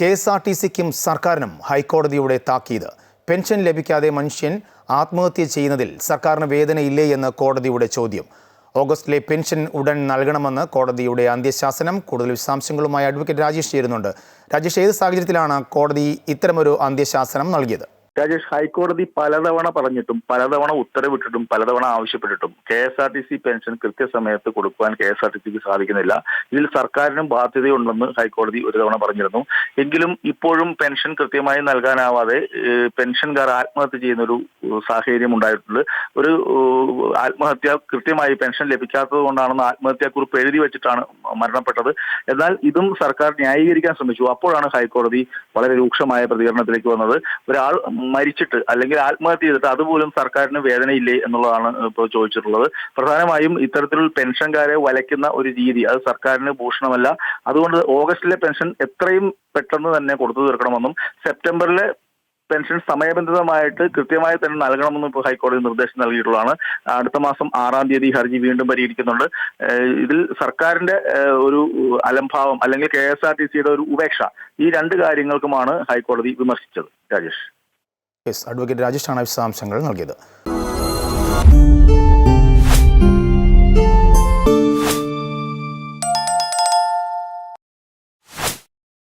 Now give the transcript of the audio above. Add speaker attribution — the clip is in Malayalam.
Speaker 1: കെ എസ് ആർ ടി സിക്കും സർക്കാരിനും ഹൈക്കോടതിയുടെ താക്കീത്. പെൻഷൻ ലഭിക്കാതെ മനുഷ്യൻ ആത്മഹത്യ ചെയ്യുന്നതിൽ സർക്കാരിന് വേദനയില്ലേ എന്ന് കോടതിയുടെ ചോദ്യം. ഓഗസ്റ്റിലെ പെൻഷൻ ഉടൻ നൽകണമെന്ന് കോടതിയുടെ അന്ത്യശാസനം കൂടുതൽ വിശദാംശങ്ങളുമായി അഡ്വക്കേറ്റ് രാജേഷ് ചേരുന്നുണ്ട്. രാജേഷ് ഏത് സാഹചര്യത്തിലാണ് കോടതി ഇത്തരമൊരു അന്ത്യശാസനം നൽകിയത്?
Speaker 2: രാജേഷ് ഹൈക്കോടതി പലതവണ പറഞ്ഞിട്ടും പലതവണ ഉത്തരവിട്ടിട്ടും പലതവണ ആവശ്യപ്പെട്ടിട്ടും K S R T C pension കൃത്യസമയത്ത് കൊടുക്കുവാൻ കെ എസ് ആർ ടി സിക്ക് സാധിക്കുന്നില്ല. ഇതിൽ സർക്കാരിനും ബാധ്യതയുണ്ടെന്ന് ഹൈക്കോടതി ഒരു തവണ പറഞ്ഞിരുന്നു. എങ്കിലും ഇപ്പോഴും പെൻഷൻ കൃത്യമായി നൽകാനാവാതെ പെൻഷൻകാർ ആത്മഹത്യ ചെയ്യുന്ന ഒരു സാഹചര്യം ഉണ്ടായിട്ടുണ്ട്. ഒരു ആത്മഹത്യ കൃത്യമായി പെൻഷൻ ലഭിക്കാത്തത് കൊണ്ടാണെന്ന് ആത്മഹത്യാക്കുറിപ്പ് എഴുതി വെച്ചിട്ടാണ് മരണപ്പെട്ടത്. എന്നാൽ ഇതും സർക്കാർ ന്യായീകരിക്കാൻ ശ്രമിച്ചു. അപ്പോഴാണ് ഹൈക്കോടതി വളരെ രൂക്ഷമായ പ്രതികരണത്തിലേക്ക് വന്നത്. ഒരാൾ മരിച്ചിട്ട് അല്ലെങ്കിൽ ആത്മഹത്യ ചെയ്തിട്ട് അതുപോലും സർക്കാരിന് വേദനയില്ലേ എന്നുള്ളതാണ് ഇപ്പോൾ ചോദിച്ചിട്ടുള്ളത്. പ്രധാനമായും ഇത്തരത്തിലുള്ള പെൻഷൻകാരെ വലയ്ക്കുന്ന ഒരു രീതി അത് സർക്കാരിന് ഭൂഷണമല്ല. അതുകൊണ്ട് ഓഗസ്റ്റിലെ പെൻഷൻ എത്രയും പെട്ടെന്ന് തന്നെ കൊടുത്തു തീർക്കണമെന്നും സെപ്റ്റംബറിലെ പെൻഷൻ സമയബന്ധിതമായിട്ട് കൃത്യമായി തന്നെ നൽകണമെന്നും ഇപ്പോൾ ഹൈക്കോടതി നിർദ്ദേശം നൽകിയിട്ടുള്ളതാണ്. അടുത്ത മാസം ആറാം തീയതി ഹർജി വീണ്ടും പരിഹരിക്കുന്നുണ്ട്. ഇതിൽ സർക്കാരിന്റെ ഒരു അലംഭാവം അല്ലെങ്കിൽ കെ എസ് ആർ ടി സിയുടെ ഒരു ഉപേക്ഷ ഈ രണ്ട് കാര്യങ്ങൾക്കുമാണ് ഹൈക്കോടതി വിമർശിച്ചത്. രാജേഷ്.
Speaker 1: യെസ് അഡ്വക്കേറ്റ് രാജേഷാണ് വിശദാംശങ്ങൾ നൽകിയത്.